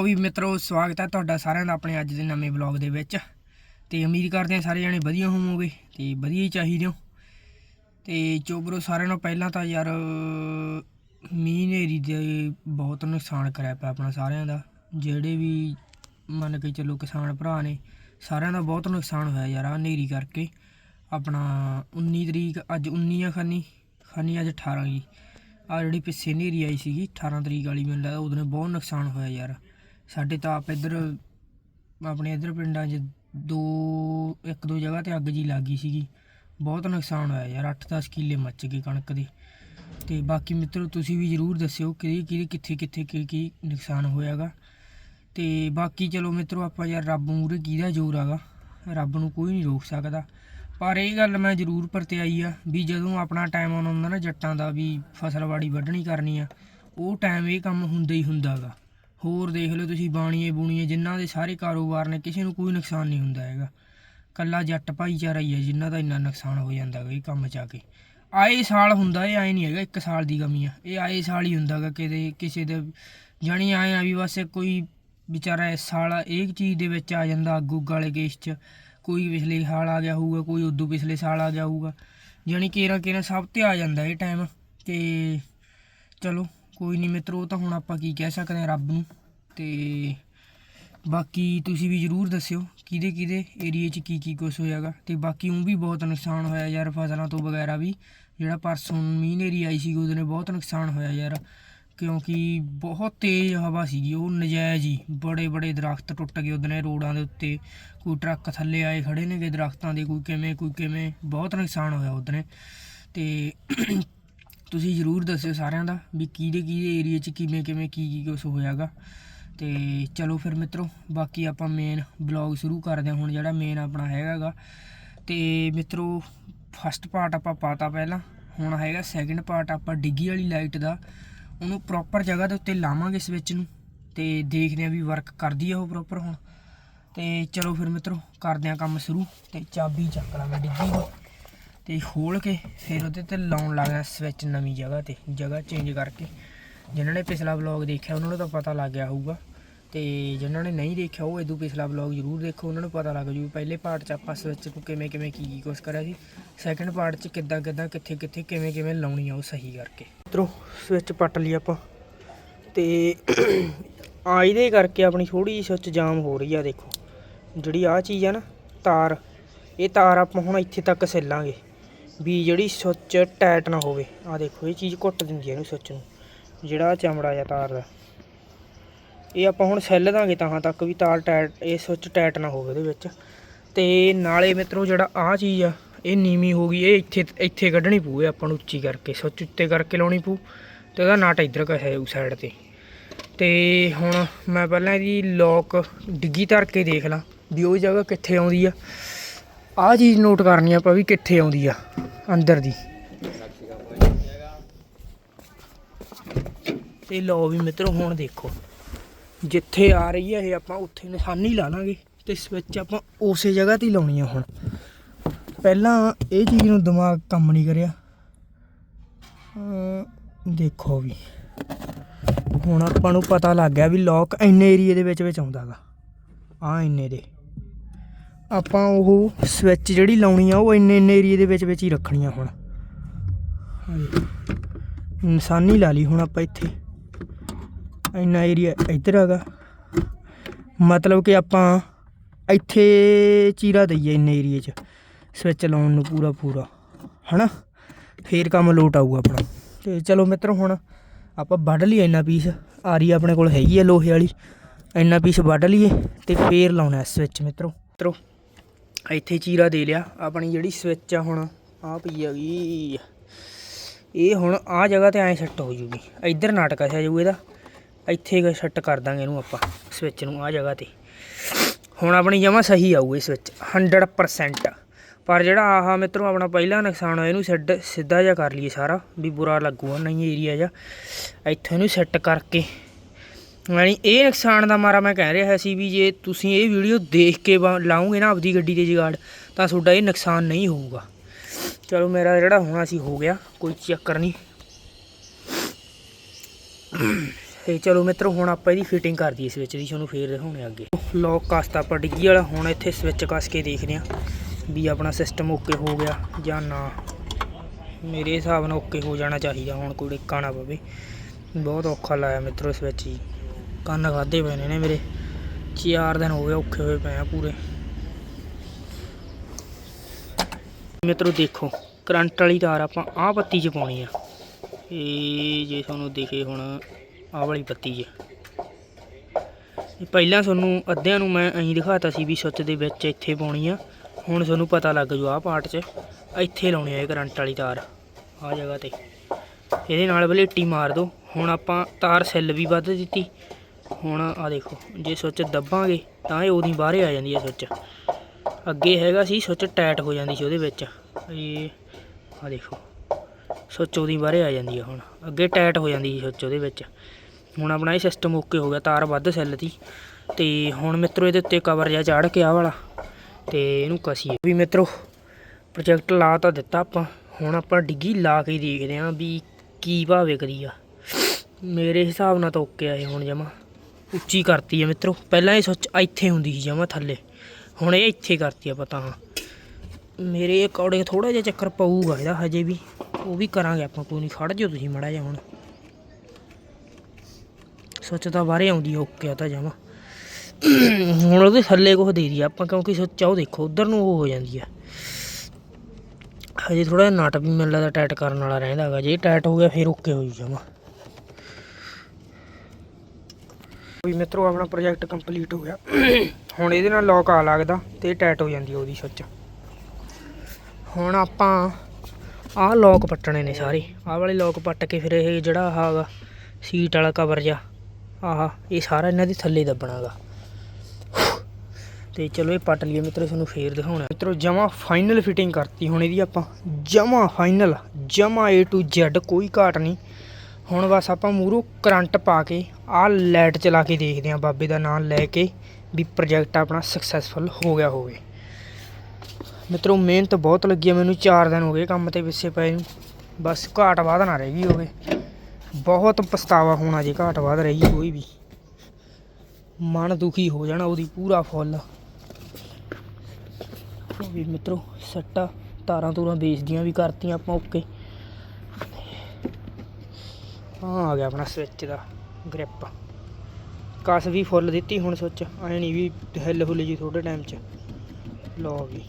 ਉਹ ਵੀ ਮਿੱਤਰੋ, ਸਵਾਗਤ ਹੈ ਤੁਹਾਡਾ ਸਾਰਿਆਂ ਦਾ ਆਪਣੇ ਅੱਜ ਦੇ ਨਵੇਂ ਵਲੌਗ ਦੇ ਵਿੱਚ। ਤੇ ਉਮੀਦ ਕਰਦੇ ਹਾਂ ਸਾਰੇ ਜਣੇ ਵਧੀਆ ਹੋਵੋਗੇ ਤੇ ਵਧੀਆ ਹੀ ਚਾਹੀਦੇ ਹੋ। ਤੇ ਚੋਬਰੋ, ਸਾਰਿਆਂ ਨੂੰ ਪਹਿਲਾਂ ਤਾਂ ਯਾਰ ਮੀਂਹ ਨੇਰੀ ਦੇ ਬਹੁਤ ਨੁਕਸਾਨ ਕਰਿਆ ਪਿਆ ਆਪਣਾ ਸਾਰਿਆਂ ਦਾ। ਜਿਹੜੇ ਵੀ ਮੰਨ ਕੇ ਚੱਲੋ ਕਿਸਾਨ ਭਰਾ ਨੇ, ਸਾਰਿਆਂ ਦਾ ਬਹੁਤ ਨੁਕਸਾਨ ਹੋਇਆ ਯਾਰ ਆ ਨੇਰੀ ਕਰਕੇ। ਆਪਣਾ 19 ਤਰੀਕ, ਅੱਜ 19 ਆ ਖਾਨੀ ਖਾਨੀ ਅੱਜ 18 ਗਈ ਆ ਜਿਹੜੀ ਪਿੱਛੇ ਨੇਰੀ ਆਈ ਸੀਗੀ 18 ਤਰੀਕ ਵਾਲੀ, ਮੈਨੂੰ ਲੱਗਦਾ ਉਹਦੇ ਬਹੁਤ ਨੁਕਸਾਨ ਹੋਇਆ ਯਾਰ। ਸਾਡੇ ਤਾਂ ਆਪ ਇੱਧਰ, ਆਪਣੇ ਇੱਧਰ ਪਿੰਡਾਂ 'ਚ ਦੋ, ਇੱਕ ਦੋ ਜਗ੍ਹਾ ਤੇ ਅੱਗ ਜੀ ਲੱਗ ਗਈ ਸੀਗੀ। ਬਹੁਤ ਨੁਕਸਾਨ ਹੋਇਆ ਯਾਰ 8-10 ਕਿੱਲੇ ਮੱਚ ਗਏ ਕਣਕ ਦੇ। ਤੇ ਬਾਕੀ ਮਿੱਤਰੋ, ਤੁਸੀਂ ਵੀ ਜਰੂਰ ਦੱਸਿਓ ਕਿ ਕਿਹਦੇ, ਕਿੱਥੇ ਕਿੱਥੇ ਕੀ ਕੀ ਨੁਕਸਾਨ ਹੋਇਆਗਾ। ਤੇ ਬਾਕੀ ਚਲੋ ਮਿੱਤਰੋ, ਆਪਾਂ ਯਾਰ ਰੱਬ ਮੂਰੇ ਕਿਹਦਾ ਜ਼ੋਰ ਆਗਾ। ਰੱਬ ਨੂੰ ਕੋਈ ਨਹੀਂ ਰੋਕ ਸਕਦਾ। ਪਰ ਇਹ ਗੱਲ ਮੈਂ ਜ਼ਰੂਰ ਪਰਤਿਆਈ ਆ ਵੀ ਜਦੋਂ ਆਪਣਾ ਟਾਈਮ ਆਉਣਾ ਹੁੰਦਾ ਨਾ ਜੱਟਾਂ ਦਾ ਵੀ ਫਸਲਵਾੜੀ ਵੱਢਣੀ ਕਰਨੀ ਆ, ਉਹ ਟਾਈਮ ਇਹ ਕੰਮ ਹੁੰਦਾ ਹੀ ਹੁੰਦਾਗਾ। ਹੋਰ ਦੇਖ ਲਓ ਤੁਸੀਂ ਬਾਣੀਏ ਬੂਣੀਏ, ਜਿਨ੍ਹਾਂ ਦੇ ਸਾਰੇ ਕਾਰੋਬਾਰ ਨੇ, ਕਿਸੇ ਨੂੰ ਕੋਈ ਨੁਕਸਾਨ ਨਹੀਂ ਹੁੰਦਾ ਹੈਗਾ। ਕੱਲਾ ਜੱਟ ਭਾਈਚਾਰਾ ਹੀ ਹੈ, ਜਿਨ੍ਹਾਂ ਦਾ ਇੰਨਾ ਨੁਕਸਾਨ ਹੋ ਜਾਂਦਾ ਗਾ ਕੰਮ ਚ ਆ ਕੇ। ਆਏ ਸਾਲ ਹੁੰਦਾ, ਇਹ ਆਏ ਨਹੀਂ ਹੈਗਾ, ਇੱਕ ਸਾਲ ਦੀ ਕਮੀ ਆ। ਇਹ ਆਏ ਸਾਲ ਹੀ ਹੁੰਦਾਗਾ ਕਿਤੇ, ਕਿਸੇ ਦੇ, ਜਾਣੀ ਆਏ ਆ ਵੀ ਬਸ ਕੋਈ ਵਿਚਾਰਾ ਇਸ ਸਾਲ ਇਹ ਚੀਜ਼ ਦੇ ਵਿੱਚ ਆ ਜਾਂਦਾ, ਅੱਗ ਉੱਗ ਵਾਲੇ ਕੇਸ 'ਚ। ਕੋਈ ਪਿਛਲੇ ਸਾਲ ਆ ਗਿਆ ਹੋਊਗਾ, ਕੋਈ ਉਦੋਂ ਪਿਛਲੇ ਸਾਲ ਆ ਗਿਆ ਹੋਊਗਾ। ਜਾਣੀ ਕੇਰਾ ਕੇਰਾ ਸਭ ਤੇ ਆ ਜਾਂਦਾ ਇਹ ਟਾਈਮ ਤੇ ਚਲੋ ਕੋਈ ਨਹੀਂ ਮਿੱਤਰੋ, ਉਹ ਤਾਂ ਹੁਣ ਆਪਾਂ ਕੀ ਕਹਿ ਸਕਦੇ ਹਾਂ ਰੱਬ ਨੂੰ। ਤੇ ਬਾਕੀ ਤੁਸੀਂ ਵੀ ਜਰੂਰ ਦੱਸਿਓ, ਕਿਹਦੇ ਕਿਹਦੇ ਏਰੀਏ 'ਚ ਕੀ ਕੀ ਕੁਛ ਹੋਇਆਗਾ। ਤੇ ਬਾਕੀ ਉਹ ਵੀ ਬਹੁਤ ਨੁਕਸਾਨ ਹੋਇਆ ਯਾਰ ਫਸਲਾਂ ਤੋਂ ਵਗੈਰਾ ਵੀ। ਜਿਹੜਾ ਪਰਸੋਂ ਮੀਂਹ ਨੇਰੀ ਆਈ ਸੀ ਉਹਦੇ ਨੇ ਬਹੁਤ ਨੁਕਸਾਨ ਹੋਇਆ ਯਾਰ। ਕਿਉਂਕਿ ਬਹੁਤ ਤੇਜ਼ ਹਵਾ ਸੀਗੀ, ਉਹ ਨਜਾਇਜ਼ ਹੀ। ਬੜੇ ਬੜੇ ਦਰਖਤ ਟੁੱਟ ਗਏ ਉਹਦੇ ਨੇ ਰੋਡਾਂ ਦੇ ਉੱਤੇ। ਕੋਈ ਟਰੱਕ ਥੱਲੇ ਆਏ ਖੜੇ ਨੇਗੇ ਦਰਖਤਾਂ ਦੇ, ਕੋਈ ਕਿਵੇਂ ਕੋਈ ਕਿਵੇਂ। ਬਹੁਤ ਨੁਕਸਾਨ ਹੋਇਆ ਉਹਦੇ ਤੇ ਤੁਸੀਂ ਜਰੂਰ ਦੱਸਿਓ ਸਾਰਿਆਂ ਦਾ ਵੀ ਕਿਹਦੇ ਕਿਹਦੇ ਏਰੀਆ 'ਚ ਕਿਵੇਂ ਕਿਵੇਂ ਕੀ ਕੀ ਕੁਛ ਹੋਇਆਗਾ। ਤੇ ਚਲੋ ਫਿਰ ਮਿੱਤਰੋ, ਬਾਕੀ ਆਪਾਂ ਮੇਨ ਬਲੌਗ ਸ਼ੁਰੂ ਕਰਦੇ ਹਾਂ ਹੁਣ ਜਿਹੜਾ ਮੇਨ ਆਪਣਾ ਹੈਗਾਗਾ। ਤੇ ਮਿੱਤਰੋ ਫਸਟ ਪਾਰਟ ਆਪਾਂ ਪਾਤਾ ਪਹਿਲਾਂ, ਹੁਣ ਹੈਗਾ ਸੈਕਿੰਡ ਪਾਰਟ ਆਪਾਂ ਡਿੱਗੀ ਵਾਲੀ ਲਾਈਟ ਦਾ। ਉਹਨੂੰ ਪ੍ਰੋਪਰ ਜਗ੍ਹਾ ਦੇ ਉੱਤੇ ਲਾਵਾਂਗੇ ਸਵਿਚ ਨੂੰ, ਤੇ ਦੇਖਦੇ ਹਾਂ ਵੀ ਵਰਕ ਕਰਦੀ ਆ ਉਹ ਪ੍ਰੋਪਰ ਹੁਣ। ਤੇ ਚਲੋ ਫਿਰ ਮਿੱਤਰੋ, ਕਰਦੇ ਹਾਂ ਕੰਮ ਸ਼ੁਰੂ, ਤੇ ਚਾਬੀ ਚੱਕ ਲਾਂ ਮੈਂ ਡਿੱਗੀ ਦੀ। ਤੇ ਖੋਲ ਕੇ ਫਿਰ ਉਹਦੇ ਤੇ ਲਾਉਣ ਲੱਗਾ ਸਵਿਚ ਨਵੀਂ ਜਗ੍ਹਾ ਤੇ, ਜਗ੍ਹਾ ਚੇਂਜ ਕਰਕੇ। ਜਿਨ੍ਹਾਂ ਨੇ ਪਿਛਲਾ ਵਲੌਗ ਦੇਖਿਆ, ਉਹਨਾਂ ਨੂੰ ਤਾਂ ਪਤਾ ਲੱਗ ਗਿਆ ਹੋਊਗਾ। ਤੇ ਜਿਨ੍ਹਾਂ ਨੇ ਨਹੀਂ ਦੇਖਿਆ, ਉਹ ਇਦੋਂ ਪਿਛਲਾ ਵਲੌਗ ਜ਼ਰੂਰ ਦੇਖੋ, ਉਹਨਾਂ ਨੂੰ ਪਤਾ ਲੱਗ ਜੂ ਪਹਿਲੇ ਪਾਰਟ 'ਚ ਆਪਾਂ ਸਵਿਚ ਨੂੰ ਕਿਵੇਂ ਕਿਵੇਂ ਕੀ ਕੀ ਕੁਛ ਕਰਿਆ ਸੀ। ਸੈਕੰਡ ਪਾਰਟ 'ਚ ਕਿੱਦਾਂ ਕਿੱਦਾਂ, ਕਿੱਥੇ ਕਿੱਥੇ, ਕਿਵੇਂ ਕਿਵੇਂ ਲਾਉਣੀ ਆ ਉਹ ਸਹੀ ਕਰਕੇ। ਮਿੱਤਰੋ ਸਵਿਚ ਪੱਟ ਲਈ ਆਪਾਂ। ਤੇ ਆ ਇਹਦੇ ਕਰਕੇ ਆਪਣੀ ਥੋੜੀ ਜਿਹੀ ਸਵਿਚ ਜਾਮ ਹੋ ਰਹੀ ਆ, ਦੇਖੋ। ਜਿਹੜੀ ਆ ਚੀਜ਼ ਆ ਨਾ, ਤਾਰ। ਇਹ ਤਾਰ ਆਪਾਂ ਹੁਣ ਇੱਥੇ ਤੱਕ ਸੈਲਾਂਗੇ। ਵੀ ਜਿਹੜੀ ਸੁੱਚ ਟਾਈਟ ਨਾ ਹੋਵੇ। ਆ ਦੇਖੋ, ਇਹ ਚੀਜ਼ ਘੁੱਟ ਦਿੰਦੀ ਹੈ ਇਹਨੂੰ ਸੁੱਚ ਨੂੰ। ਜਿਹੜਾ ਚਮੜਾ ਜਾਂ ਤਾਰ ਦਾ। ਇਹ ਆਪਾਂ ਹੁਣ ਸੈੱਲ ਦਾਂਗੇ ਤਾਂ ਤੱਕ ਵੀ ਤਾਰ ਟਾਈਟ ਇਹ ਸੁੱਚ ਟਾਈਟ ਨਾ ਹੋਵੇ ਉਹਦੇ ਵਿੱਚ। ਤੇ ਨਾਲੇ ਮਿੱਤਰੋ ਜਿਹੜਾ ਆਹ ਚੀਜ਼ ਆ, ਇਹ ਨੀਵੀਂ ਹੋ ਗਈ, ਇਹ ਇੱਥੇ ਇੱਥੇ ਕੱਢਣੀ ਪਊ, ਇਹ ਆਪਾਂ ਨੂੰ ਉੱਚੀ ਕਰਕੇ, ਸੁੱਚ ਉੱਤੇ ਕਰਕੇ ਲਾਉਣੀ ਪਊ। ਤੇ ਉਹਦਾ ਨਾਟ ਇੱਧਰ ਕਹੇ ਉਸ ਸਾਈਡ ਤੇ। ਤੇ ਹੁਣ ਮੈਂ ਪਹਿਲਾਂ ਇਹਦੀ ਲੋਕ ਡਿੱਗੀ ਧਰ ਕੇ ਦੇਖ ਲਾਂ, ਵੀ ਉਹ ਜਗ੍ਹਾ ਕਿੱਥੇ ਆਉਂਦੀ ਆ। ਆਹ ਚੀਜ਼ ਨੋਟ ਕਰਨੀ ਆਪਾਂ ਵੀ ਕਿੱਥੇ ਆਉਂਦੀ ਆ। ਅੰਦਰ ਦੀ। ਤੇ ਲਓ ਵੀ ਮਿੱਤਰੋ, ਹੁਣ ਦੇਖੋ। ਜਿੱਥੇ ਆ ਰਹੀ ਹੈ ਇਹ ਆਪਾਂ ਉੱਥੇ ਨਿਸ਼ਾਨੀ ਲਾ ਲਾਂਗੇ। ਤੇ ਸਵਿਚ ਆਪਾਂ ਉਸੇ ਜਗ੍ਹਾ ਤੇ ਹੀ ਲਾਉਣੀ ਆ ਹੁਣ। ਪਹਿਲਾਂ ਇਹ ਚੀਜ਼ ਨੂੰ ਦਿਮਾਗ ਕੰਮ ਨਹੀਂ ਕਰਿਆ। ਦੇਖੋ ਵੀ। ਹੁਣ ਆਪਾਂ ਨੂੰ ਪਤਾ ਲੱਗ ਗਿਆ ਵੀ ਲੋਕ ਇੰਨੇ ਏਰੀਏ ਦੇ ਵਿੱਚ ਵਿੱਚ ਆਉਂਦਾਗਾ ਆ ਇੰਨੇ ਦੇ। ਆਪਾਂ ਉਹ ਸਵਿਚ ਜਿਹੜੀ ਲਾਉਣੀ ਆ ਉਹ ਇੰਨੇ ਇੰਨੇ ਏਰੀਏ ਦੇ ਵਿੱਚ ਵਿੱਚ ਹੀ ਰੱਖਣੀ ਆ ਹੁਣ। ਹਾਂਜੀ। ਨਿਸ਼ਾਨੀ ਲਾ ਲਈ ਹੁਣ ਆਪਾਂ ਇੱਥੇ। ਇੰਨਾ ਏਰੀਆ ਇੱਧਰ ਹੈਗਾ। ਮਤਲਬ ਕਿ ਆਪਾਂ ਇੱਥੇ ਚੀਰਾ ਦਈਏ ਇੰਨੇ ਏਰੀਏ 'ਚ ਸਵਿਚ ਲਾਉਣ ਨੂੰ ਪੂਰਾ ਪੂਰਾ ਹਨਾ? ਫੇਰ ਕੰਮ ਲੋਟ ਆਊਗਾ ਆਪਣਾ। ਤੇ ਚਲੋ ਮਿੱਤਰੋ ਹੁਣ ਆਪਾਂ ਵੱਢ ਲਈਏ ਇੰਨਾ ਪੀਸ ਆਰੀ ਆਪਣੇ ਕੋਲ ਹੈਗੀ ਆ ਲੋਹੇ ਵਾਲੀ। ਇੰਨਾ ਪੀਸ ਵੱਢ ਲਈਏ ਤੇ ਫੇਰ ਲਾਉਣਾ ਸਵਿਚ ਮਿੱਤਰੋ। ਮਿੱਤਰੋ ਇੱਥੇ ਚੀਰਾ ਦੇ ਲਿਆ। ਆਪਣੀ ਜਿਹੜੀ ਸਵਿਚ ਆ ਹੁਣ ਆ ਪਈ ਹੈਗੀ। ਇਹ ਹੁਣ ਆ ਜਗ੍ਹਾ ਤੇ ਐ ਸੈੱਟ ਹੋ ਜੂਗੀ। ਇੱਧਰ ਨਾਟਕ ਆ ਜਾਊ ਇਹਦਾ। ਇੱਥੇ ਸੈੱਟ ਕਰ ਦਾਂਗੇ ਇਹਨੂੰ ਆਪਾਂ ਸਵਿਚ ਨੂੰ ਆ ਜਗ੍ਹਾ ਤੇ। ਹੁਣ ਆਪਣੀ ਜਮਾ ਸਹੀ ਆਊ ਇਹ ਸਵਿਚ 100% ਪਰ ਜਿਹੜਾ ਆਹ ਮਿੱਤਰੋ ਆਪਣਾ ਪਹਿਲਾ ਨੁਕਸਾਨ ਹੋਇਆ, ਇਹਨੂੰ ਸੈੱਟ ਸਿੱਧਾ ਜਿਹਾ ਕਰ ਲਈਏ ਸਾਰਾ, ਵੀ ਬੁਰਾ ਲੱਗੂਗਾ, ਨਹੀਂ ਏਰੀਆ ਜਿਹਾ। ਇੱਥੇ ਇਹਨੂੰ ਸੈੱਟ ਕਰਕੇ ਯਾਨੀ ਇਹ ਨੁਕਸਾਨ ਦਾ ਮਾਰਾ ਮੈਂ ਕਹਿ ਰਿਹਾ ਸੀ ਵੀ ਜੇ ਤੁਸੀਂ ਇਹ ਵੀਡੀਓ ਦੇਖ ਕੇ ਵਾ- ਲਾਓਗੇ ਨਾ ਆਪਦੀ ਗੱਡੀ ਦੇ ਜਗਾੜ, ਤਾਂ ਤੁਹਾਡਾ ਇਹ ਨੁਕਸਾਨ ਨਹੀਂ ਹੋਊਗਾ। ਚਲੋ ਮੇਰਾ ਜਿਹੜਾ ਹੋਣਾ ਸੀ ਹੋ ਗਿਆ, ਕੋਈ ਚੱਕਰ ਨਹੀਂ। ਤੇ ਚਲੋ ਮਿੱਤਰੋ, ਹੁਣ ਆਪਾਂ ਇਹਦੀ ਫਿਟਿੰਗ ਕਰ ਦਈਏ ਸਵਿਚ ਦੀ, ਤੁਹਾਨੂੰ ਫੇਰ ਦਿਖਾਉਣੇ ਅੱਗੇ। ਲੌਕ ਕਸਤਾ ਆਪਾਂ ਡਿੱਗੀ ਵਾਲਾ, ਹੁਣ ਇੱਥੇ ਸਵਿਚ ਕੱਸ ਕੇ ਦੇਖਦੇ ਆ ਵੀ ਆਪਣਾ ਸਿਸਟਮ ਓਕੇ ਹੋ ਗਿਆ ਜਾਂ ਨਾ। ਮੇਰੇ ਹਿਸਾਬ ਨਾਲ ਓਕੇ ਹੋ ਜਾਣਾ ਚਾਹੀਦਾ, ਹੁਣ ਕੋਈ ਡਿੱਕਾ ਨਾ ਪਵੇ। ਬਹੁਤ ਔਖਾ ਲਾਇਆ ਮਿੱਤਰੋ ਸਵਿਚ ਜੀ। ਕੰਨ ਖਾਦੇ ਪਏ ਨੇ ਮੇਰੇ। ਚਾਰ ਦਿਨ ਹੋ ਗਏ ਔਖੇ ਹੋਏ ਪਏ ਆ ਪੂਰੇ। ਮਿੱਤਰੋ ਦੇਖੋ, ਕਰੰਟ ਵਾਲੀ ਤਾਰ ਆਪਾਂ ਆਹ ਪੱਤੀ 'ਚ ਪਾਉਣੀ ਆ। ਇਹ ਜੇ ਤੁਹਾਨੂੰ ਦਿਖੇ ਹੁਣ, ਆਹ ਵਾਲੀ ਪੱਤੀ 'ਚ ਪਹਿਲਾਂ ਤੁਹਾਨੂੰ ਅੱਧਿਆਂ ਨੂੰ ਮੈਂ ਐਂ ਦਿਖਾਤਾ ਸੀ ਵੀ ਸੁੱਚ ਦੇ ਵਿੱਚ ਇੱਥੇ ਪਾਉਣੀ ਆ। ਹੁਣ ਤੁਹਾਨੂੰ ਪਤਾ ਲੱਗ ਜੂ ਆਹ ਪਾਰਟ 'ਚ, ਇੱਥੇ ਲਾਉਣੀ ਆ ਇਹ ਕਰੰਟ ਵਾਲੀ ਤਾਰ, ਆਹ ਜਗ੍ਹਾ ਤੇ। ਇਹਦੇ ਨਾਲ ਬਲੇਟੀ ਮਾਰ ਦਿਓ ਹੁਣ ਆਪਾਂ ਤਾਰ ਸੈੱਲ ਵੀ ਵੱਧ ਦਿੱਤੀ। ਹੁਣ ਆ ਦੇਖੋ, ਜੇ ਸੁੱਚ ਦੱਬਾਂਗੇ ਤਾਂ ਇਹ ਉਹਦੀ ਬਾਹਰੇ ਆ ਜਾਂਦੀ ਹੈ ਸੁੱਚ। ਅੱਗੇ ਹੈਗਾ ਸੀ, ਸੁੱਚ ਟਾਈਟ ਹੋ ਜਾਂਦੀ ਸੀ ਉਹਦੇ ਵਿੱਚ। ਇਹ ਆ ਦੇਖੋ, ਸੁੱਚ ਉਹਦੀ ਬਾਹਰੇ ਆ ਜਾਂਦੀ ਹੈ ਹੁਣ। ਅੱਗੇ ਟਾਈਟ ਹੋ ਜਾਂਦੀ ਸੀ ਸੁੱਚ ਉਹਦੇ ਵਿੱਚ। ਹੁਣ ਆਪਣਾ ਇਹ ਸਿਸਟਮ ਓਕੇ ਹੋ ਗਿਆ, ਤਾਰ ਵੱਧ ਸੈੱਲ ਦੀ। ਤੇ ਹੁਣ ਮਿੱਤਰੋ ਇਹਦੇ ਉੱਤੇ ਕਵਰ ਜਿਹਾ ਚਾੜ ਕੇ ਆ ਵਾਲਾ। ਤੇ ਇਹਨੂੰ ਕਸੀਏ। ਵੀ ਮਿੱਤਰੋ ਪ੍ਰੋਜੈਕਟ ਲਾ ਤਾਂ ਦਿੱਤਾ ਆਪਾਂ। ਹੁਣ ਆਪਾਂ ਡਿੱਗੀ ਲਾ ਕੇ ਦੇਖਦੇ ਆਂ ਵੀ ਕੀ ਭਾਵੇਂ ਕਰੀ ਆ। ਮੇਰੇ ਹਿਸਾਬ ਨਾਲ ਤਾਂ ਓਕੇ ਆ ਇਹ ਹੁਣ ਜਮਾ। ਉੱਚੀ ਕਰਤੀ ਆ ਮਿੱਤਰੋ। ਪਹਿਲਾਂ ਇਹ ਸੁੱਚ ਇੱਥੇ ਹੁੰਦੀ ਸੀ ਜਮਾ ਥੱਲੇ। ਹੁਣ ਇਹ ਇੱਥੇ ਕਰਤੀ ਆ ਪਤਾ। ਹਾਂ ਮੇਰੇ ਅਕੋਰਡਿੰਗ ਥੋੜਾ ਜਿਹਾ ਚੱਕਰ ਪਊਗਾ ਇਹਦਾ ਹਜੇ ਵੀ। ਉਹ ਵੀ ਕਰਾਂਗੇ ਆਪਾਂ, ਕੋਈ ਨਹੀਂ, ਖੜ ਜਾਓ ਤੁਸੀਂ ਮੜਾ ਜਿਹਾ ਹੁਣ। ਸੁੱਚ ਤਾਂ ਬਾਹਰੇ ਆਉਂਦੀ ਆ, ਓਕੇ ਆ ਤਾਂ ਜਮਾ। ਹੁਣ ਉਹਦੇ ਥੱਲੇ ਕੁਝ ਦੇ ਦੀ ਆਪਾਂ, ਕਿਉਂਕਿ ਸੁੱਚ ਆ, ਉਹ ਦੇਖੋ, ਉਧਰ ਨੂੰ ਉਹ ਹੋ ਜਾਂਦੀ ਆ। ਹਜੇ ਥੋੜਾ ਨਟ ਵੀ ਮੈਨੂੰ ਲੱਗਦਾ ਟਾਈਟ ਕਰਨ ਵਾਲਾ ਰਹਿੰਦਾ ਹੈਗਾ। ਜੇ ਟਾਈਟ ਹੋ ਗਿਆ, ਫਿਰ ਓਕੇ ਹੋ ਜੂ ਜਮਾ। ਵੀ ਮਿੱਤਰੋ ਆਪਣਾ ਪ੍ਰੋਜੈਕਟ ਕੰਪਲੀਟ ਹੋ ਗਿਆ। ਹੁਣ ਇਹਦੇ ਨਾਲ ਲੌਕ ਆ ਲੱਗਦਾ ਤੇ ਟਾਈਟ ਹੋ ਜਾਂਦੀ ਉਹਦੀ ਸੁੱਚ ਹੁਣ ਆਪਾਂ ਆਹ ਲੌਕ ਪੱਟਣੇ ਨੇ ਸਾਰੇ। ਆਹ ਵਾਲੇ ਲੌਕ ਪੱਟ ਕੇ ਫਿਰ ਇਹ ਜਿਹੜਾ ਆਹ ਹੈਗਾ ਸੀਟ ਵਾਲਾ ਕਵਰ ਜਾ ਆਹ, ਇਹ ਸਾਰਾ ਇਹਨਾਂ ਦੇ ਥੱਲੇ ਦੱਬਣਾਗਾ। ਤੇ ਚਲੋ ਇਹ ਪੱਟ ਲਈਏ ਮਿੱਤਰੋ, ਤੁਹਾਨੂੰ ਫੇਰ ਦਿਖਾਉਣਾ। ਮਿੱਤਰੋ, ਜਮਾ ਫਾਈਨਲ ਫਿਟਿੰਗ ਕਰਤੀ ਹੁਣ ਇਹਦੀ ਆਪਾਂ। ਜਮਾ ਫਾਈਨਲ ਜਮਾ A to Z, ਕੋਈ ਘਾਟ ਨਹੀਂ। ਹੁਣ ਬਸ ਆਪਾਂ ਮੂਹਰੋਂ ਕਰੰਟ ਪਾ ਕੇ ਆਹ ਲਾਈਟ ਚਲਾ ਕੇ ਦੇਖਦੇ ਹਾਂ ਬਾਬੇ ਦਾ ਨਾਮ ਲੈ ਕੇ ਵੀ ਪ੍ਰੋਜੈਕਟ ਆਪਣਾ ਸਕਸੈਸਫੁਲ ਹੋ ਗਿਆ ਹੋਵੇ। ਮਿੱਤਰੋ, ਮਿਹਨਤ ਬਹੁਤ ਲੱਗੀ ਹੈ ਮੈਨੂੰ 4 ਦਿਨ ਹੋ ਗਏ ਕੰਮ ਤੇ ਪਿੱਛੇ ਪਏ ਨੂੰ। ਬਸ ਘਾਟ ਵਾਧ ਨਾ ਰਹਿ ਗਈ ਹੋਵੇ। ਬਹੁਤ ਪਛਤਾਵਾ ਹੋਣਾ ਜੇ ਘਾਟ ਵਾਧ ਰਹੀ ਕੋਈ ਵੀ। ਮਨ ਦੁਖੀ ਹੋ ਜਾਣਾ ਉਹਦੀ ਪੂਰਾ ਫੁੱਲ। ਵੀ ਮਿੱਤਰੋ, ਸੱਟਾ ਤਾਰਾਂ ਤੂਰਾਂ ਵੇਚਦੀਆਂ ਵੀ ਕਰਤੀਆਂ ਆਪਾਂ ਓਕੇ ਹਾਂ, ਆ ਗਿਆ ਆਪਣਾ ਸਵਿਚ ਦਾ ਗ੍ਰਿਪ ਕਸ ਵੀ ਫੁੱਲ ਦਿੱਤੀ ਹੁਣ ਸੁੱਚ, ਐ ਨਹੀਂ ਵੀ ਹਿੱਲ ਹੁੱਲ ਜੀ ਥੋੜੇ ਟਾਈਮ ਚ। ਲਓ ਵੀ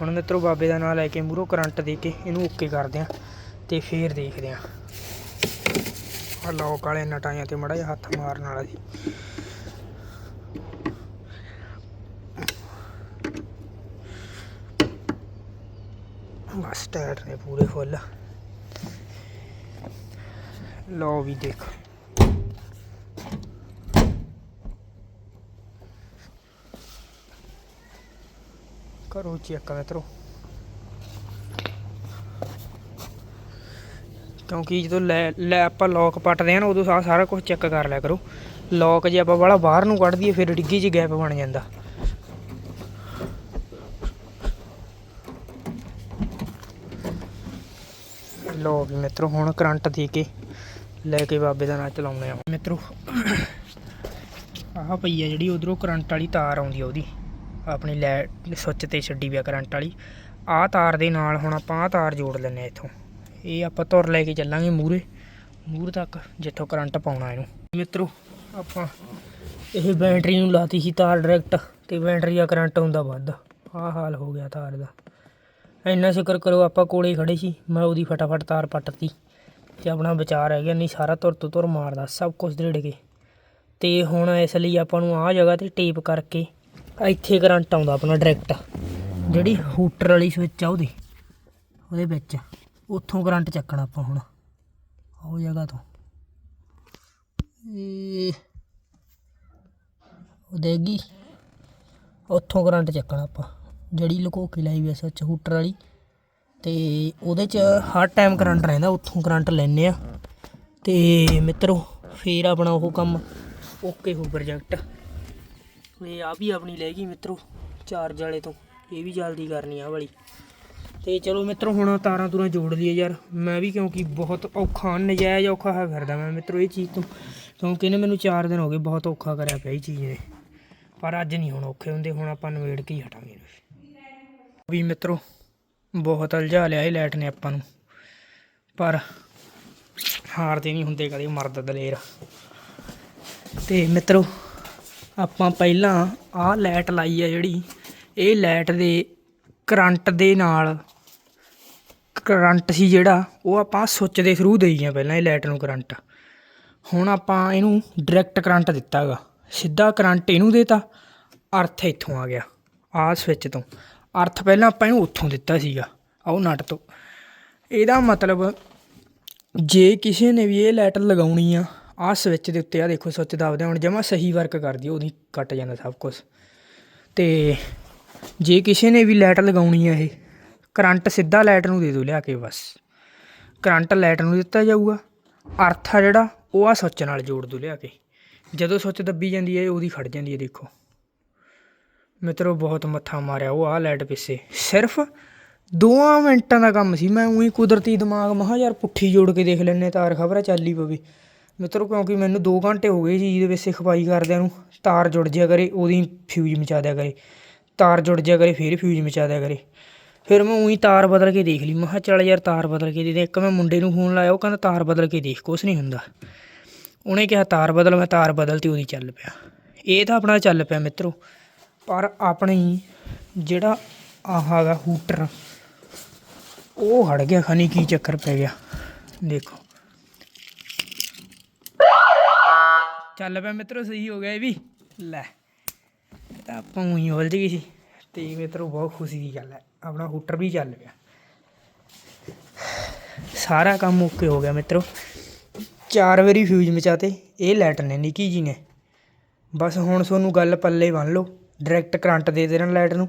ਹੁਣ ਮਿੱਤਰੋ ਬਾਬੇ ਦਾ ਨਾਮ ਲੈ ਕੇ ਮੂਰੋ ਕਰੰਟ ਦੇ ਕੇ ਇਹਨੂੰ ਓਕੇ ਕਰਦੇ ਆ ਤੇ ਫੇਰ ਦੇਖਦੇ ਆ ਆ ਲੋਕ ਵਾਲੇ ਨਟਾਈਆਂ ਤੇ ਮੜਾ ਜਿਹਾ ਹੱਥ ਮਾਰਨ ਵਾਲਾ ਸੀ ਬਸ ਟਾਇਰ ਨੇ ਪੂਰੇ ਫੁੱਲ ਲਓ ਵੀ ਦੇਖ। ਕਰੋ ਚੈੱਕ ਮਿੱਤਰੋ। ਕਿਉਂਕਿ ਜਦੋਂ ਲੈ ਲੈ ਆਪਾਂ ਲੋਕ ਪੱਟਦੇ ਆ ਨਾ, ਉਦੋਂ ਸਾਰਾ ਕੁਝ ਚੈੱਕ ਕਰ ਲਿਆ ਕਰੋ। ਲੋਕ ਜੇ ਆਪਾਂ ਵਾਲਾ ਬਾਹਰ ਨੂੰ ਕੱਢ ਦਈਏ, ਫਿਰ ਡਿੱਗੀ 'ਚ ਗੈਪ ਬਣ ਜਾਂਦਾ। ਲੋ ਵੀ ਮਿੱਤਰੋ, ਹੁਣ ਕਰੰਟ ਦੇ ਕੇ ਲੈ ਕੇ ਬਾਬੇ ਦਾ ਨਾਂ ਚਲਾਉਣੇ ਆ। ਮਿੱਤਰੋ, ਆਹ ਪਈ ਆ ਜਿਹੜੀ ਉਧਰੋਂ ਕਰੰਟ ਵਾਲੀ ਤਾਰ ਆਉਂਦੀ ਆ ਉਹਦੀ। ਆਪਣੀ ਲੈ, ਸੁੱਚ ਤੇ ਛੱਡੀ ਵੀ ਕਰੰਟ ਵਾਲੀ। ਆਹ ਤਾਰ ਦੇ ਨਾਲ ਹੁਣ ਆਪਾਂ ਆਹ ਤਾਰ ਜੋੜ ਲੈਨੇ ਆ ਇੱਥੋਂ। ਇਹ ਆਪਾਂ ਤੁਰ ਲੈ ਕੇ ਚੱਲਾਂਗੇ ਮੂਰੇ ਮੂਰ ਤੱਕ ਜਿੱਥੋਂ ਕਰੰਟ ਪਾਉਣਾ ਇਹਨੂੰ। ਮਿੱਤਰੋ, ਆਪਾਂ ਇਹ ਬੈਟਰੀ ਨੂੰ ਲਾਤੀ ਸੀ ਤਾਰ ਡਾਇਰੈਕਟ ਤੇ ਬੈਟਰੀ ਦਾ ਕਰੰਟ ਹੁੰਦਾ ਵੱਧ। ਆਹ ਹਾਲ ਹੋ ਗਿਆ ਤਾਰ ਦਾ। ਇੰਨਾ ਸ਼ੁਕਰ ਕਰੋ ਆਪਾਂ ਕੋਲੇ ਹੀ ਖੜੇ ਸੀ, ਮੈਂ ਉਹਦੀ ਫਟਾਫਟ ਤਾਰ ਪੱਟਤੀ ਤੇ ਆਪਣਾ ਵਿਚਾਰ ਹੈਗਾ, ਨਹੀਂ ਸਾਰਾ ਤੁਰ ਤੋਂ ਤੁਰ ਮਾਰਦਾ, ਸਭ ਕੁਝ ਡਿੜ ਕੇ। ਤੇ ਹੁਣ ਇਸ ਲਈ ਆਪਾਂ ਨੂੰ ਆਹ ਜਗ੍ਹਾ ਤੇ ਟੇਪ ਕਰਕੇ ਇੱਥੇ ਕਰੰਟ ਆਉਂਦਾ ਆਪਣਾ ਡਾਇਰੈਕਟ ਜਿਹੜੀ ਹੂਟਰ ਵਾਲੀ ਸਵਿਚ ਆ ਉਹਦੀ, ਉਹਦੇ ਵਿੱਚ। ਉੱਥੋਂ ਕਰੰਟ ਚੱਕਣਾ ਆਪਾਂ ਹੁਣ, ਉਹ ਜਗ੍ਹਾ ਤੋਂ। ਇਹ ਉਹ ਦੇਗੀ। ਉੱਥੋਂ ਕਰੰਟ ਚੱਕਣਾ ਆਪਾਂ। ਜਿਹੜੀ ਲੁਕੋ ਕੇ ਲਾਈ ਵੀ ਐ ਸੱਚ ਹੂਟਰ ਵਾਲੀ। ਤੇ ਉਹਦੇ ਚ ਹਰ ਟਾਈਮ ਕਰੰਟ ਰਹਿੰਦਾ, ਉੱਥੋਂ ਕਰੰਟ ਲੈਨੇ ਆ। ਤੇ ਮਿੱਤਰੋ, ਫੇਰ ਆਪਣਾ ਉਹ ਕੰਮ ਓਕੇ ਹੋ ਪ੍ਰੋਜੈਕਟ ਇਹ ਆ ਵੀ ਆਪਣੀ ਲੈ ਗਈ ਮਿੱਤਰੋ ਚਾਰਜ ਵਾਲੇ ਤੋਂ। ਇਹ ਵੀ ਜਲਦੀ ਕਰਨੀ ਆ ਵਾਲੀ। ਤੇ ਚਲੋ ਮਿੱਤਰੋ, ਹੁਣ ਤਾਰਾਂ ਤੂਰਾਂ ਜੋੜ ਲਈਏ ਯਾਰ। ਮੈਂ ਵੀ ਕਿਉਂਕਿ ਬਹੁਤ ਔਖਾ, ਨਜਾਇਜ਼ ਔਖਾ ਹੈ ਫਿਰਦਾ ਮੈਂ ਮਿੱਤਰੋ ਇਹ ਚੀਜ਼ ਤੋਂ। ਕਿਉਂਕਿ ਇਹਨੇ ਮੈਨੂੰ 4 ਦਿਨ ਹੋ ਗਏ ਬਹੁਤ ਔਖਾ ਕਰਿਆ ਪਿਆ ਇਹ ਚੀਜ਼ ਨੇ। ਪਰ ਅੱਜ ਨਹੀਂ ਹੁਣ ਔਖੇ ਹੁੰਦੇ, ਹੁਣ ਆਪਾਂ ਨਵੇੜ ਕੇ ਹੀ ਹਟਾਂਗੇ। ਵੀ ਮਿੱਤਰੋ ਬਹੁਤ ਉਲਝਾ ਲਿਆ ਇਹ ਲਾਈਟ ਨੇ ਆਪਾਂ ਨੂੰ। ਪਰ ਹਾਰਦੇ ਨਹੀਂ ਹੁੰਦੇ ਕਦੇ ਮਰਦ ਦਲੇਰ ਤੇ ਮਿੱਤਰੋ, ਆਪਾਂ ਪਹਿਲਾਂ ਆਹ ਲਾਈਟ ਲਾਈ ਆ ਜਿਹੜੀ, ਇਹ ਲਾਈਟ ਦੇ ਕਰੰਟ ਦੇ ਨਾਲ ਕਰੰਟ ਸੀ ਜਿਹੜਾ, ਉਹ ਆਪਾਂ ਸੁੱਚ ਦੇ ਥਰੂ ਦੇਈ ਗਿਆ ਪਹਿਲਾਂ ਇਹ ਲਾਈਟ ਨੂੰ ਕਰੰਟ। ਹੁਣ ਆਪਾਂ ਇਹਨੂੰ ਡਾਇਰੈਕਟ ਕਰੰਟ ਦਿੱਤਾਗਾ ਸਿੱਧਾ ਕਰੰਟ ਇਹਨੂੰ ਦੇਤਾ, ਅਰਥ ਇੱਥੋਂ ਆ ਗਿਆ, ਆਹ ਸਵਿਚ ਤੋਂ। ਅਰਥ ਪਹਿਲਾਂ ਆਪਾਂ ਇਹਨੂੰ ਉੱਥੋਂ ਦਿੱਤਾ ਸੀਗਾ ਆਹ ਨਟ ਤੋਂ। ਇਹਦਾ ਮਤਲਬ ਜੇ ਕਿਸੇ ਨੇ ਵੀ ਇਹ ਲਾਈਟ ਲਗਾਉਣੀ ਆ ਆਹ ਸਵਿਚ ਦੇ ਉੱਤੇ ਆ ਦੇਖੋ ਸੁੱਚ ਦਬਦੇ ਹੁਣ ਜਮਾ ਸਹੀ ਵਰਕ ਕਰਦੀ ਆ, ਉਹਦੀ ਕੱਟ ਜਾਂਦਾ ਸਭ ਕੁਝ ਤੇ ਜੇ ਕਿਸੇ ਨੇ ਵੀ ਲਾਈਟ ਲਗਾਉਣੀ ਆ ਇਹ ਕਰੰਟ ਸਿੱਧਾ ਲਾਈਟ ਨੂੰ ਦੇ ਦਿਓ ਲਿਆ ਕੇ ਬਸ। ਕਰੰਟ ਲਾਈਟ ਨੂੰ ਦਿੱਤਾ ਜਾਊਗਾ ਅਰਥ ਆ ਜਿਹੜਾ ਉਹ ਆ ਸੁੱਚ ਨਾਲ ਜੋੜ ਦਿਓ ਲਿਆ ਕੇ। ਜਦੋਂ ਸੁੱਚ ਦੱਬੀ ਜਾਂਦੀ ਹੈ ਉਹਦੀ ਖੜ ਜਾਂਦੀ ਹੈ ਦੇਖੋ। ਮਿੱਤਰੋ, ਬਹੁਤ ਮੱਥਾ ਮਾਰਿਆ ਉਹ ਆ ਲਾਈਟ ਪਿੱਛੇ। ਸਿਰਫ ਦੋਆਂ ਮਿੰਟਾਂ ਦਾ ਕੰਮ ਸੀ। ਮੈਂ ਉਹੀ ਕੁਦਰਤੀ ਦਿਮਾਗ ਮਹਾ ਯਾਰ ਪੁੱਠੀ ਜੋੜ ਕੇ ਦੇਖ ਲੈਨੇ ਤਾਰ ਖਬਰ ਚੱਲੀ ਪਵੇ। ਮਿੱਤਰੋ, ਕਿਉਂਕਿ ਮੈਨੂੰ 2 ਘੰਟੇ ਹੋ ਗਏ ਜੀ ਇਹਦੇ ਵਿੱਚ ਖਪਾਈ ਕਰਦਿਆਂ ਨੂੰ। ਤਾਰ ਜੁੜ ਜਿਆ ਕਰੇ, ਉਹਦੀ ਫਿਊਜ਼ ਮਚਾ ਦਿਆ ਕਰੇ। ਤਾਰ ਜੁੜ ਜਿਆ ਕਰੇ, ਫਿਰ ਫਿਊਜ਼ ਮਚਾ ਦਿਆ ਕਰੇ। ਫਿਰ ਮੈਂ ਉਹੀ ਤਾਰ ਬਦਲ ਕੇ ਦੇਖ ਲਈ। ਮੈਂ ਕਿਹਾ ਚੱਲ ਯਾਰ ਤਾਰ ਬਦਲ ਕੇ ਦੇ ਦੇ। ਇੱਕ ਮੈਂ ਮੁੰਡੇ ਨੂੰ ਫੋਨ ਲਾਇਆ, ਉਹ ਕਹਿੰਦਾ ਤਾਰ ਬਦਲ ਕੇ ਦੇਖ, ਕੁਛ ਨਹੀਂ ਹੁੰਦਾ। ਉਹਨੇ ਕਿਹਾ ਤਾਰ ਬਦਲ, ਮੈਂ ਤਾਰ ਬਦਲਤੀ ਉਹਦੀ ਚੱਲ ਪਿਆ। ਇਹ ਤਾਂ ਆਪਣਾ ਚੱਲ ਪਿਆ ਮਿੱਤਰੋ। ਪਰ ਆਪਣੀ ਜਿਹੜਾ ਆਹ ਹੈਗਾ ਹੂਟਰ, ਉਹ ਹੜ ਗਿਆ ਖਾਨੀ, ਕੀ ਚੱਕਰ ਪੈ ਗਿਆ? ਦੇਖੋ। ਚੱਲ ਪਿਆ ਮਿੱਤਰੋ, ਸਹੀ ਹੋ ਗਿਆ ਇਹ ਵੀ। ਲੈ ਤਾਂ ਆਪਾਂ ਉਹੀ ਉਲਝ ਗਈ ਸੀ। ਤੇ ਮਿੱਤਰੋ, ਬਹੁਤ ਖੁਸ਼ੀ ਦੀ ਗੱਲ ਹੈ। ਆਪਣਾ ਹੂਟਰ ਵੀ ਚੱਲ ਪਿਆ ਸਾਰਾ ਕੰਮ ਓਕੇ ਹੋ ਗਿਆ ਮਿੱਤਰੋ। ਚਾਰ ਵਾਰੀ ਫਿਊਜ਼ ਮਚਾਤੇ। ਇਹ ਲਾਈਟ ਨੇ ਨਿੱਕੀ ਜੀ ਨੇ। ਬਸ ਹੁਣ ਤੁਹਾਨੂੰ ਗੱਲ ਪੱਲੇ ਬੰਨ ਲਓ। ਡਾਇਰੈਕਟ ਕਰੰਟ ਦੇ ਦੇਣਾ ਲਾਈਟ ਨੂੰ।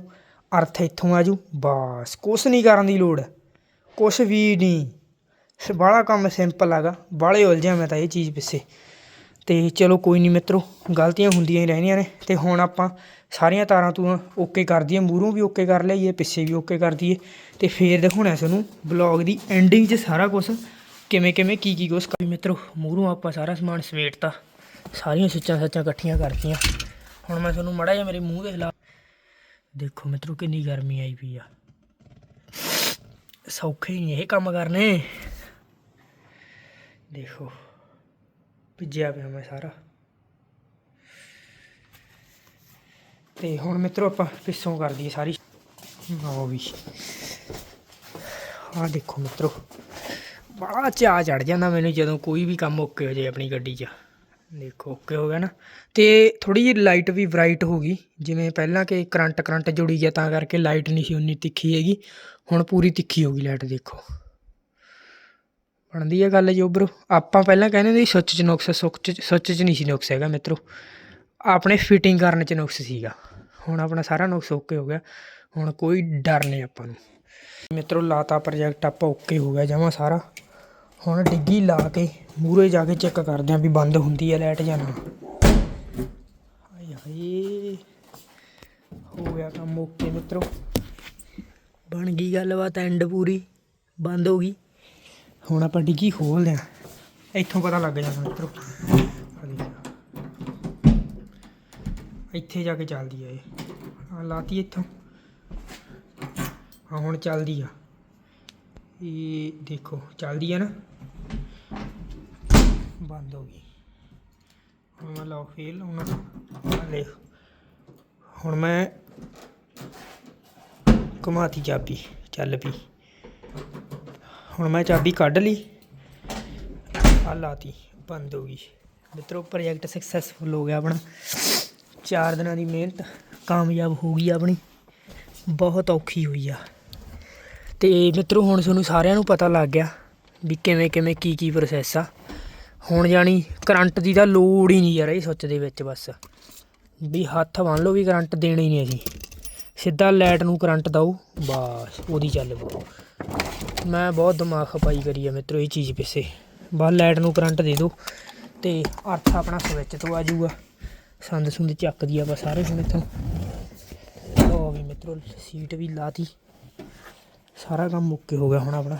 ਅਰਥ ਇੱਥੋਂ ਆ ਆਜੂ ਬਸ, ਕੁਛ ਨਹੀਂ ਕਰਨ ਦੀ ਲੋੜ। ਕੁਛ ਵੀ ਨਹੀਂ। ਬਾਹਲਾ ਕੰਮ ਸਿੰਪਲ ਹੈਗਾ। ਬਾਹਲੇ ਉਲਝਿਆ ਮੈਂ ਤਾਂ ਇਹ ਚੀਜ਼ ਪਿੱਛੇ। ਤੇ ਚਲੋ ਕੋਈ ਨਹੀਂ ਮਿੱਤਰੋ, ਗਲਤੀਆਂ ਹੁੰਦੀਆਂ ਹੀ ਰਹਿੰਦੀਆਂ ਨੇ। ਤੇ ਹੁਣ ਆਪਾਂ ਸਾਰੀਆਂ ਤਾਰਾਂ ਤੂੰ ਓਕੇ ਕਰ ਦਈਏ, ਮੂਹਰੋਂ ਵੀ ਓਕੇ ਕਰ ਲਈਏ, ਪਿੱਛੇ ਵੀ ਓਕੇ ਕਰ ਦਈਏ। ਤੇ ਫੇਰ ਦਿਖਾਉਣਾ ਤੁਹਾਨੂੰ ਬਲੌਗ ਦੀ ਐਂਡਿੰਗ 'ਚ ਸਾਰਾ ਕੁਝ ਕਿਵੇਂ ਕਿਵੇਂ, ਕੀ ਕੀ ਕੁਛ ਕਰ ਮਿੱਤਰੋ, ਮੂਹਰੋਂ ਆਪਾਂ ਸਾਰਾ ਸਮਾਨ ਸਵੇਟਤਾ। ਸਾਰੀਆਂ ਸੁੱਚਾਂ ਸੱਚਾਂ ਇਕੱਠੀਆਂ ਕਰਤੀਆਂ। ਹੁਣ ਮੈਂ ਤੁਹਾਨੂੰ ਮੜਾ ਜਿਹਾ ਮੇਰੇ ਮੂੰਹ ਦੇ ਖਿਲਾਫ ਦੇਖੋ ਮਿੱਤਰੋ, ਕਿੰਨੀ ਗਰਮੀ ਆਈ ਪਈ ਆ। ਸੌਖੇ ਹੀ ਨਹੀਂ ਇਹ ਕੰਮ ਕਰਨੇ। ਦੇਖੋ, ਭਿੱਜਿਆ ਪਿਆ ਮੈਂ ਸਾਰਾ। ਤੇ ਹੁਣ ਮਿੱਤਰੋ, ਆਪਾਂ ਪਿੱਛੋਂ ਕਰ ਦਈਏ ਸਾਰੀ। ਆਓ ਵੀ। ਆਹ ਦੇਖੋ ਮਿੱਤਰੋ ਬੜਾ ਚਾਅ ਚੜ ਜਾਂਦਾ ਮੈਨੂੰ ਜਦੋਂ ਕੋਈ ਵੀ ਕੰਮ ਓਕੇ ਹੋ ਜਾਏ ਆਪਣੀ ਗੱਡੀ 'ਚ। ਦੇਖੋ, ਓਕੇ ਹੋ ਗਿਆ ਨਾ। ਤੇ ਥੋੜੀ ਜਿਹੀ ਲਾਈਟ ਵੀ ਬ੍ਰਾਈਟ ਹੋ ਗਈ। ਜਿਵੇਂ ਪਹਿਲਾਂ ਕਿ ਕਰੰਟ ਕਰੰਟ ਜੁੜੀ ਗਿਆ, ਤਾਂ ਕਰਕੇ ਲਾਈਟ ਨਹੀਂ ਸੀ ਉਨੀ ਤਿੱਖੀ ਹੈਗੀ। ਹੁਣ ਪੂਰੀ ਤਿੱਖੀ ਹੋ ਗਈ ਲਾਈਟ, ਦੇਖੋ। ਬਣਦੀ ਹੈ ਗੱਲ ਜੀ ਜੋਬਰੋ ਆਪਾਂ ਪਹਿਲਾਂ ਕਹਿੰਦੇ ਹੁੰਦੇ ਸੀ, ਸੁੱਚ 'ਚ ਨੁਕਸ ਸੁੱਚ 'ਚ ਸੁੱਚ 'ਚ ਨਹੀਂ ਸੀ ਨੁਕਸ ਹੈਗਾ ਮਿੱਤਰੋ। ਆਪਣੇ ਫਿਟਿੰਗ ਕਰਨ 'ਚ ਨੁਕਸ ਸੀਗਾ। ਹੁਣ ਆਪਣਾ ਸਾਰਾ ਨੁਕਸ ਓਕੇ ਹੋ ਗਿਆ। ਹੁਣ ਕੋਈ ਡਰ ਨਹੀਂ ਆਪਾਂ ਨੂੰ। ਮਿੱਤਰੋ, ਲਾਤਾ ਪ੍ਰੋਜੈਕਟ ਆਪਾਂ ਓਕੇ ਹੋ ਗਿਆ, ਜਮਾ ਸਾਰਾ। ਹੁਣ ਡਿੱਗੀ ਲਾ ਕੇ ਮੂਰੇ ਜਾ ਕੇ ਚੈੱਕ ਕਰਦੇ ਆਂ ਵੀ ਬੰਦ ਹੁੰਦੀ ਹੈ ਲਾਈਟ ਜਾਂ ਨਹੀਂ ਹਾਏ ਹਾਏ, ਹੋ ਗਿਆ ਕੰਮ ਓਕੇ ਮਿੱਤਰੋ। ਬਣ ਗਈ ਗੱਲਬਾਤ ਐਂਡ ਪੂਰੀ, ਬੰਦ ਹੋ ਗਈ। ਹੁਣ ਆਪਾਂ ਡਿੱਗੀ ਖੋਲਦੇ ਆਂ। ਇੱਥੋਂ ਪਤਾ ਲੱਗ ਜਾਣਾ ਮਿੱਤਰੋ। ਇੱਥੇ ਜਾ ਕੇ ਚੱਲਦੀ ਆ ਇਹ। ਆ ਲਾਤੀ ਇੱਥੋਂ। ਹਾਂ ਹੁਣ ਚੱਲਦੀ ਆ। ਇਹ ਦੇਖੋ, ਚੱਲਦੀ ਹੈ ਨਾ। ਬੰਦ ਹੋ ਗਈ। ਹੁਣ ਮੈਂ ਲੌਕ ਫੇਰ ਲਾਉਣਾ। ਆ ਹੁਣ ਮੈਂ ਘੁਮਾਤੀ ਚਾਬੀ, ਚੱਲ ਪਈ। ਹੁਣ ਮੈਂ ਚਾਬੀ ਕੱਢ ਲਈ। ਆ ਲਾਤੀ, ਬੰਦ ਹੋ ਗਈ। ਮਿੱਤਰੋ ਪ੍ਰੋਜੈਕਟ ਸਕਸੈਸਫੁਲ ਹੋ ਗਿਆ ਆਪਣਾ। ਚਾਰ ਦਿਨਾਂ ਦੀ ਮਿਹਨਤ ਕਾਮਯਾਬ ਹੋ ਗਈ ਆਪਣੀ। ਬਹੁਤ ਔਖੀ ਹੋਈ ਆ। ਤੇ ਮਿੱਤਰੋ, ਹੁਣ ਤੁਹਾਨੂੰ ਸਾਰਿਆਂ ਨੂੰ ਪਤਾ ਲੱਗ ਗਿਆ ਵੀ ਕਿਵੇਂ ਕਿਵੇਂ ਕੀ ਕੀ ਪ੍ਰੋਸੈਸ ਆ। ਹੁਣ ਜਾਣੀ ਕਰੰਟ ਦੀ ਤਾਂ ਲੋੜ ਹੀ ਨਹੀਂ ਯਾਰ ਇਹ ਸੁੱਚ ਦੇ ਵਿੱਚ ਬਸ। ਵੀ ਹੱਥ ਬੰਨ ਲਓ ਵੀ ਕਰੰਟ ਦੇਣਾ ਹੀ ਨਹੀਂ ਅਸੀਂ। ਸਿੱਧਾ ਲਾਈਟ ਨੂੰ ਕਰੰਟ ਦਓ, ਬਸ ਉਹਦੀ ਚੱਲ ਪਓ ਮੈਂ ਬਹੁਤ ਦਿਮਾਗ ਖਪਾਈ ਕਰੀ ਆ ਮਿੱਤਰੋ ਇਹ ਚੀਜ਼ ਪਿੱਛੇ। ਬਸ ਲਾਈਟ ਨੂੰ ਕਰੰਟ ਦੇ ਦਿਓ ਤੇ ਅਰਥ ਆਪਣਾ ਸਵਿਚ ਤੋਂ ਆ ਜਾਊਗਾ। ਸੰਦ ਸੁੰਦ ਚੱਕਦੀ ਆ ਬਸ ਸਾਰੇ ਹੁਣ ਇੱਥੋਂ। ਉਹ ਵੀ ਮਿੱਤਰੋ, ਸੀਟ ਵੀ ਲਾਤੀ। ਸਾਰਾ ਕੰਮ ਓਕੇ ਹੋ ਗਿਆ ਹੁਣ ਆਪਣਾ।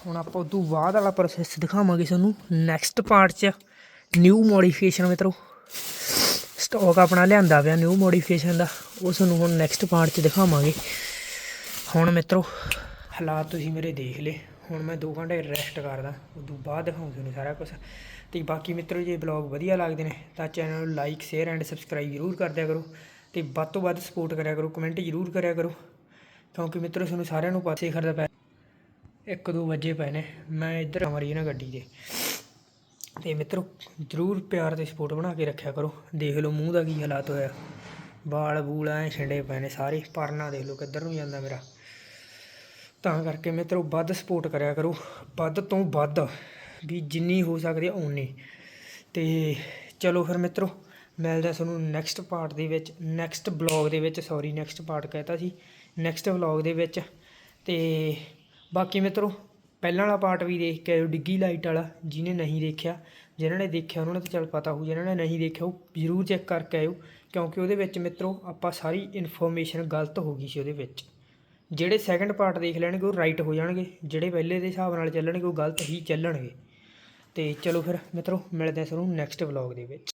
ਹੁਣ ਆਪਾਂ ਉਦੋਂ ਬਾਅਦ ਵਾਲਾ ਪ੍ਰੋਸੈਸ ਦਿਖਾਵਾਂਗੇ ਤੁਹਾਨੂੰ ਨੈਕਸਟ ਪਾਰਟ 'ਚ। ਨਿਊ ਮੋਡੀਫਿਕੇਸ਼ਨ ਮਿੱਤਰੋ। ਸਟਾਕ ਆਪਣਾ ਲਿਆਂਦਾ ਪਿਆ ਨਿਊ ਮੋਡੀਫਿਕੇਸ਼ਨ ਦਾ। ਉਹ ਤੁਹਾਨੂੰ ਹੁਣ ਨੈਕਸਟ ਪਾਰਟ 'ਚ ਦਿਖਾਵਾਂਗੇ। ਹੁਣ ਮਿੱਤਰੋ, ਹਾਲਾਤ ਤੁਸੀਂ ਮੇਰੇ ਦੇਖ ਲਏ। ਹੁਣ ਮੈਂ 2 ਘੰਟੇ ਰੈਸਟ ਕਰਦਾ। ਉਦੋਂ ਬਾਅਦ ਦਿਖਾਉਂਗਾ ਤੁਹਾਨੂੰ ਸਾਰਾ ਕੁਝ ਤੇ ਬਾਕੀ ਮਿੱਤਰੋ, ਜੇ ਬਲੌਗ ਵਧੀਆ ਲੱਗਦੇ ਨੇ, ਤਾਂ ਚੈਨਲ ਨੂੰ ਲਾਈਕ ਸ਼ੇਅਰ ਐਂਡ ਸਬਸਕ੍ਰਾਈਬ ਜ਼ਰੂਰ ਕਰ ਦਿਆ ਕਰੋ। ਤੇ ਵੱਧ ਤੋਂ ਵੱਧ ਸਪੋਰਟ ਕਰਿਆ ਕਰੋ ਕਮੈਂਟ ਜ਼ਰੂਰ ਕਰਿਆ ਕਰੋ। ਕਿਉਂਕਿ ਮਿੱਤਰੋ, ਤੁਹਾਨੂੰ ਸਾਰਿਆਂ ਨੂੰ ਪਾਸੇ ਖੜਦਾ ਪੈ ਇੱਕ ਦੋ ਵਜੇ ਪਏ ਨੇ। ਮੈਂ ਇੱਧਰ ਮਰੀ ਨਾ ਗੱਡੀ ਦੇ ਤੇ ਮਿੱਤਰੋ, ਜਰੂਰ ਪਿਆਰ ਤੇ ਸਪੋਰਟ ਬਣਾ ਕੇ ਰੱਖਿਆ ਕਰੋ। ਦੇਖ ਲਓ ਮੂੰਹ ਦਾ ਕੀ ਹਾਲਾਤ ਹੋਇਆ। ਵਾਲ ਬੂਲ ਐ ਛਿੰਡੇ ਪਏ ਨੇ ਸਾਰੇ। ਪਰਨਾ ਦੇਖ ਲਓ ਕਿੱਧਰ ਨੂੰ ਜਾਂਦਾ ਮੇਰਾ। ਤਾਂ ਕਰਕੇ ਮਿੱਤਰੋ, ਵੱਧ ਸਪੋਰਟ ਕਰਿਆ ਕਰੋ। ਵੱਧ ਤੋਂ ਵੱਧ ਵੀ ਜਿੰਨੀ ਹੋ ਸਕਦੀ ਹੈ ਓਨੀ। ਤੇ ਚਲੋ ਫਿਰ ਮਿੱਤਰੋ, ਮਿਲਦਾ ਤੁਹਾਨੂੰ ਨੈਕਸਟ ਪਾਰਟ ਦੇ ਵਿੱਚ ਨੈਕਸਟ ਬਲੌਗ ਦੇ ਵਿੱਚ। ਸੌਰੀ ਨੈਕਸਟ ਪਾਰਟ ਕਹਿਤਾ ਸੀ। ਨੈਕਸਟ ਵਲੌਗ ਦੇ ਵਿੱਚ। ਤੇ ਬਾਕੀ ਮਿੱਤਰੋ, ਪਹਿਲਾਂ ਵਾਲਾ ਪਾਰਟ ਵੀ ਦੇਖ ਕੇ ਆਇਓ, ਡਿੱਗੀ ਲਾਈਟ ਵਾਲਾ, ਜਿਹਨੇ ਨਹੀਂ ਦੇਖਿਆ। ਜਿਨ੍ਹਾਂ ਨੇ ਦੇਖਿਆ, ਉਹਨਾਂ ਨੂੰ ਤਾਂ ਚੱਲ ਪਤਾ ਹੋਊ ਜਿਨ੍ਹਾਂ ਨੇ ਨਹੀਂ ਦੇਖਿਆ, ਉਹ ਜ਼ਰੂਰ ਚੈੱਕ ਕਰਕੇ ਆਇਓ। ਕਿਉਂਕਿ ਉਹਦੇ ਵਿੱਚ ਮਿੱਤਰੋ, ਆਪਾਂ ਸਾਰੀ ਇਨਫੋਰਮੇਸ਼ਨ ਗਲਤ ਹੋ ਗਈ ਸੀ ਉਹਦੇ ਵਿੱਚ। ਜਿਹੜੇ ਸੈਕੰਡ ਪਾਰਟ ਦੇਖ ਲੈਣਗੇ, ਉਹ ਰਾਈਟ ਹੋ ਜਾਣਗੇ। ਜਿਹੜੇ ਪਹਿਲੇ ਦੇ ਹਿਸਾਬ ਨਾਲ ਚੱਲਣਗੇ, ਉਹ ਗਲਤ ਹੀ ਚੱਲਣਗੇ। ਤੇ ਚਲੋ ਫਿਰ ਮਿੱਤਰੋ, ਮਿਲਦੇ ਹਾਂ ਤੁਹਾਨੂੰ ਨੈਕਸਟ ਵਲੌਗ ਦੇ ਵਿੱਚ।